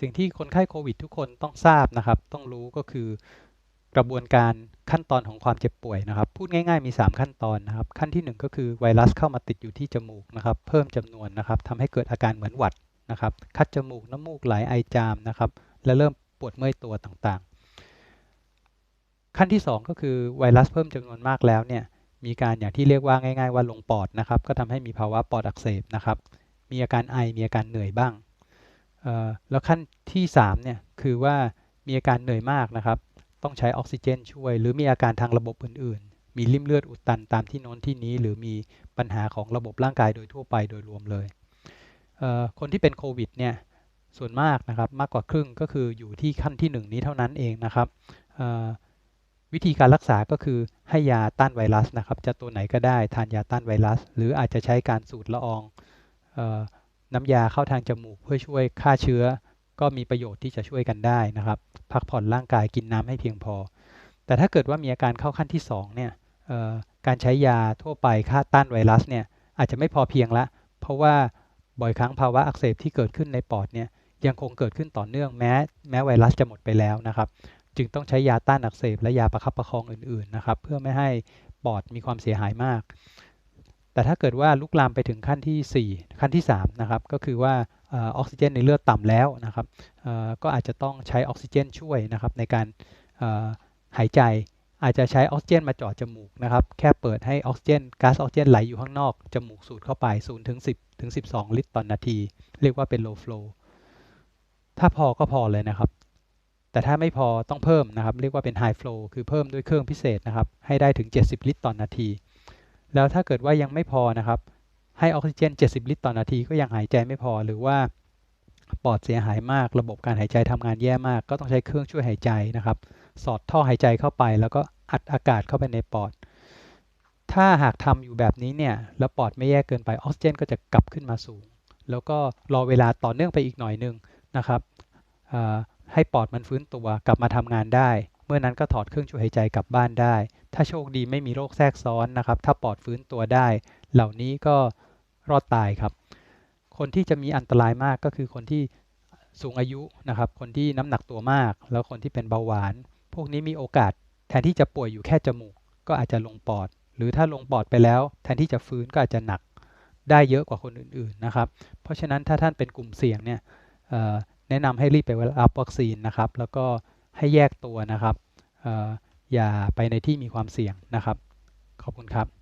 สิ่งที่คนไข้โควิดทุกคนต้องทราบนะครับ ต้องรู้ก็คือกระบวนการขั้นตอนของความเจ็บป่วยนะครับ พูดง่ายๆมี 3 ขั้นตอนนะครับ ขั้นที่ 1 ก็คือไวรัสเข้ามาติดอยู่ที่จมูกนะครับ เพิ่มจำนวนนะครับทำให้เกิดอาการเหมือนหวัดนะครับ คัดจมูกน้ำมูกไหลไอจามนะครับ และเริ่มปวดเมื่อยตัวต่างๆ ขั้นที่ 2 ก็คือไวรัสเพิ่มจำนวนมากแล้วเนี่ยมีการอย่างที่เรียกว่าง่าย ๆ ว่าลงปอดนะครับ ก็ทำให้มีภาวะปอดอักเสบนะครับ มีอาการไอมีอาการเหนื่อยบ้าง แล้วขั้นที่3เนี่ยคือว่ามีอาการเหนื่อยมากนะครับ ต้องใช้ออกซิเจนช่วย หรือมีอาการทางระบบอื่น ๆ มีริ่มเลือดอุดตันตามที่โน้นที่นี้ หรือมีปัญหาของระบบร่างกายโดยทั่วไปโดยรวมเลย คนที่เป็นโควิดเนี่ยส่วนมากนะครับมากกว่าครึ่งก็คืออยู่ที่ขั้นที่ 1 นี้เท่านั้นเองนะครับวิธีการรักษาก็คือให้ยาต้านไวรัสนะครับ จะตัวไหนก็ได้ทานยาต้านไวรัส หรืออาจจะใช้การสูดละออง น้ำยาเข้าทางจมูกเพื่อช่วยฆ่าเชื้อ ก็มีประโยชน์ที่จะช่วยกันได้นะครับ พักผ่อนร่างกายกินน้ำให้เพียงพอ แต่ถ้าเกิดว่ามีอาการเข้าขั้นที่2เนี่ยการใช้ยาทั่วไปฆ่าต้านไวรัสเนี่ยอาจจะไม่พอเพียงละ เพราะว่าบ่อยครั้งภาวะอักเสบที่เกิดขึ้นในปอดเนี่ยยังคงเกิดขึ้นต่อเนื่องแม้แม้ไวรัสจะหมดไปแล้วนะครับจึงต้องใช้ยาต้านอักเสบและยาประคับประคองอื่นๆนะครับเพื่อไม่ให้ปอดมีความเสียหายมาก แต่ถ้าเกิดว่าลุกลามไปถึงขั้นที่ 4 ขั้นที่3นะครับก็คือว่าออกซิเจนในเลือดต่ำแล้วนะครับก็อาจจะต้องใช้ออกซิเจนช่วยนะครับในการหายใจอาจจะใช้ออกซิเจนมาเจาะจมูกนะครับแค่เปิดให้ออกซิเจนก๊าซออกซิเจนไหลอยู่ข้างนอก จมูกสูดเข้าไป0ถึง10ถึง12 ลิตรต่อนนาที เรียกว่าเป็น low flow ถ้าพอก็พอเลยนะครับ แต่ถ้าไม่พอต้องเพิ่มนะครับ เรียกว่าเป็น high flow คือเพิ่มด้วยเครื่องพิเศษนะครับ ให้ได้ถึง 70 ลิตรต่อนนาที แล้วถ้าเกิดว่ายังไม่พอนะครับ ให้ออกซิเจน 70 ลิตรต่อนาทีก็ยังหายใจไม่พอหรือว่าปอดเสียหายมาก ระบบการหายใจทำงานแย่มาก ก็ต้องใช้เครื่องช่วยหายใจนะครับ สอดท่อหายใจเข้าไป แล้วก็อัดอากาศเข้าไปในปอด ถ้าหากทำอยู่แบบนี้เนี่ยแล้วปอดไม่แย่เกินไปออกซิเจน ก็จะกลับขึ้นมาสูง แล้วก็รอเวลาต่อเนื่องไปอีกหน่อยนึงนะครับให้ปอดมันฟื้นตัวกลับมาทำงานได้ เมื่อนั้นก็ถอดเครื่องช่วยหายใจกลับบ้านได้ ถ้าโชคดีไม่มีโรคแทรกซ้อนนะครับ ถ้าปอดฟื้นตัวได้ เหล่านี้ก็รอดตายครับ คนที่จะมีอันตรายมากก็คือคนที่สูงอายุนะครับ คนที่น้ำหนักตัวมาก แล้วคนที่เป็นเบาหวาน พวกนี้มีโอกาสแทนที่จะป่วยอยู่แค่จมูก ก็อาจจะลงปอด หรือถ้าลงปอดไปแล้ว แทนที่จะฟื้นก็อาจจะหนักได้เยอะกว่าคนอื่นๆนะครับ เพราะฉะนั้นถ้าท่านเป็นกลุ่มเสี่ยงเนี่ยแนะนำให้รีบไปรับวัคซีนนะครับ แล้วก็ให้แยกตัวนะครับ อย่าไปในที่มีความเสี่ยงนะครับ ขอบคุณครับ